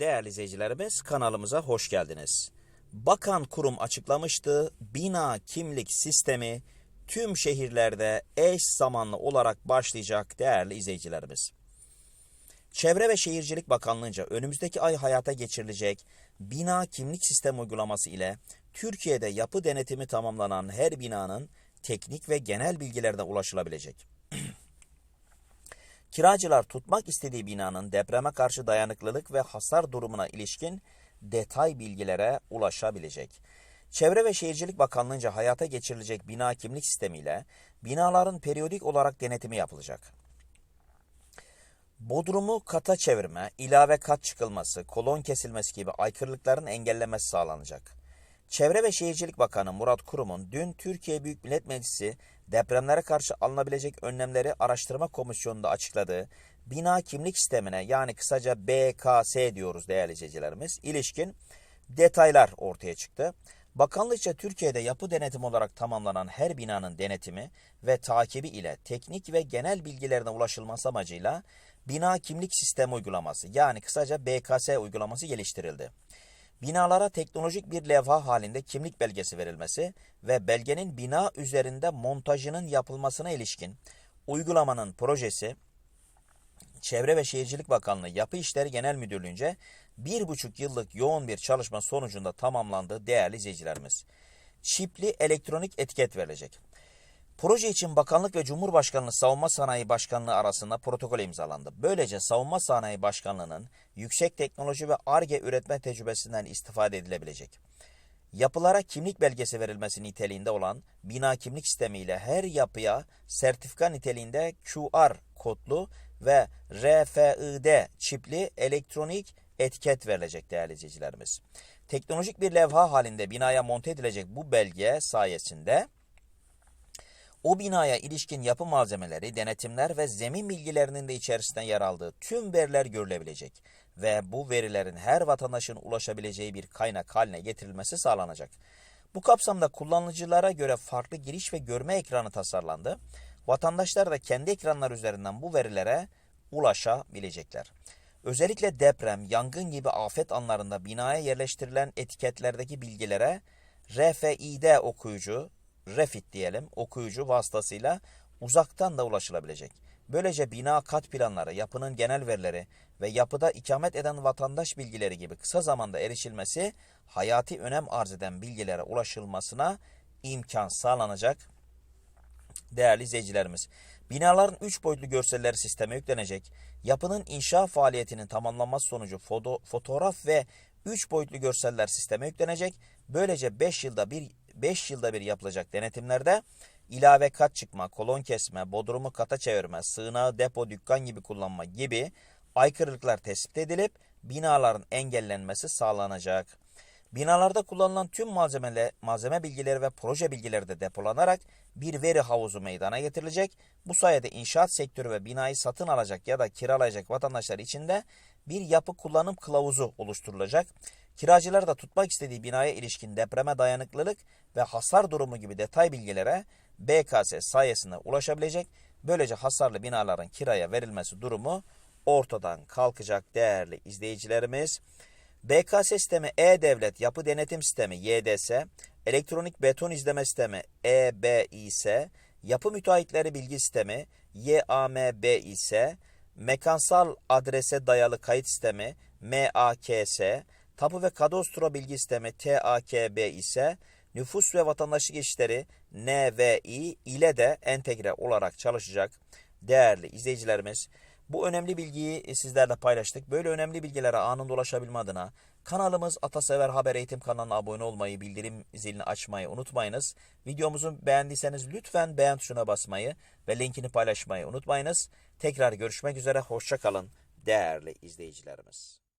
Değerli izleyicilerimiz kanalımıza hoş geldiniz. Bakan kurum açıklamıştı bina kimlik sistemi tüm şehirlerde eş zamanlı olarak başlayacak değerli izleyicilerimiz. Çevre ve Şehircilik Bakanlığı'nca önümüzdeki ay hayata geçirilecek bina kimlik sistemi uygulaması ile Türkiye'de yapı denetimi tamamlanan her binanın teknik ve genel bilgilerine ulaşılabilecek. Kiracılar tutmak istediği binanın depreme karşı dayanıklılık ve hasar durumuna ilişkin detay bilgilere ulaşabilecek. Çevre ve Şehircilik Bakanlığı'nca hayata geçirilecek bina kimlik sistemiyle binaların periyodik olarak denetimi yapılacak. Bodrumu kata çevirme, ilave kat çıkılması, kolon kesilmesi gibi aykırılıkların engellenmesi sağlanacak. Çevre ve Şehircilik Bakanı Murat Kurum'un dün Türkiye Büyük Millet Meclisi depremlere karşı alınabilecek önlemleri araştırma komisyonunda açıkladığı bina kimlik sistemine yani kısaca BKS diyoruz değerli izleyicilerimiz ilişkin detaylar ortaya çıktı. Bakanlıkça Türkiye'de yapı denetim olarak tamamlanan her binanın denetimi ve takibi ile teknik ve genel bilgilerine ulaşılması amacıyla bina kimlik sistemi uygulaması yani kısaca BKS uygulaması geliştirildi. Binalara teknolojik bir levha halinde kimlik belgesi verilmesi ve belgenin bina üzerinde montajının yapılmasına ilişkin uygulamanın projesi Çevre ve Şehircilik Bakanlığı Yapı İşleri Genel Müdürlüğü'nce bir buçuk yıllık yoğun bir çalışma sonucunda tamamlandı değerli izleyicilerimiz. Çipli elektronik etiket verilecek. Proje için Bakanlık ve Cumhurbaşkanlığı Savunma Sanayi Başkanlığı arasında protokol imzalandı. Böylece Savunma Sanayi Başkanlığı'nın yüksek teknoloji ve ARGE üretme tecrübesinden istifade edilebilecek. Yapılara kimlik belgesi verilmesi niteliğinde olan bina kimlik sistemiyle her yapıya sertifika niteliğinde QR kodlu ve RFID çipli elektronik etiket verilecek değerli izleyicilerimiz. Teknolojik bir levha halinde binaya monte edilecek bu belge sayesinde o binaya ilişkin yapı malzemeleri, denetimler ve zemin bilgilerinin de içerisinde yer aldığı tüm veriler görülebilecek ve bu verilerin her vatandaşın ulaşabileceği bir kaynak haline getirilmesi sağlanacak. Bu kapsamda kullanıcılara göre farklı giriş ve görme ekranı tasarlandı. Vatandaşlar da kendi ekranlar üzerinden bu verilere ulaşabilecekler. Özellikle deprem, yangın gibi afet anlarında binaya yerleştirilen etiketlerdeki bilgilere RFID okuyucu, Refit diyelim okuyucu vasıtasıyla uzaktan da ulaşılabilecek. Böylece bina kat planları, yapının genel verileri ve yapıda ikamet eden vatandaş bilgileri gibi kısa zamanda erişilmesi hayati önem arz eden bilgilere ulaşılmasına imkan sağlanacak. Değerli izleyicilerimiz, binaların 3 boyutlu görseller sisteme yüklenecek, yapının inşa faaliyetinin tamamlanması sonucu foto, fotoğraf ve 3 boyutlu görseller sisteme yüklenecek. Böylece 5 yılda bir 5 yılda bir yapılacak denetimlerde ilave kat çıkma, kolon kesme, bodrumu kata çevirme, sığınağı depo, dükkan gibi kullanma gibi aykırılıklar tespit edilip binaların engellenmesi sağlanacak. Binalarda kullanılan tüm malzeme, malzeme bilgileri ve proje bilgileri de depolanarak bir veri havuzu meydana getirilecek. Bu sayede inşaat sektörü ve binayı satın alacak ya da kiralayacak vatandaşlar için de bir yapı kullanım kılavuzu oluşturulacak. Kiracılar da tutmak istediği binaya ilişkin depreme dayanıklılık ve hasar durumu gibi detay bilgilere BKS sayesinde ulaşabilecek. Böylece hasarlı binaların kiraya verilmesi durumu ortadan kalkacak değerli izleyicilerimiz. BKS sistemi E-Devlet Yapı Denetim Sistemi YDS, Elektronik Beton İzleme Sistemi EBİS, Yapı Müteahhitleri Bilgi Sistemi YAMBİS, Mekansal Adrese Dayalı Kayıt Sistemi MAKS, Tapu ve Kadastro Bilgi Sistemi TAKB ise nüfus ve vatandaşlık işleri NVI ile de entegre olarak çalışacak değerli izleyicilerimiz. Bu önemli bilgiyi sizlerle paylaştık. Böyle önemli bilgilere anında ulaşabilme adına kanalımız Atasever Haber Eğitim kanalına abone olmayı, bildirim zilini açmayı unutmayınız. Videomuzu beğendiyseniz lütfen beğen tuşuna basmayı ve linkini paylaşmayı unutmayınız. Tekrar görüşmek üzere, hoşçakalın değerli izleyicilerimiz.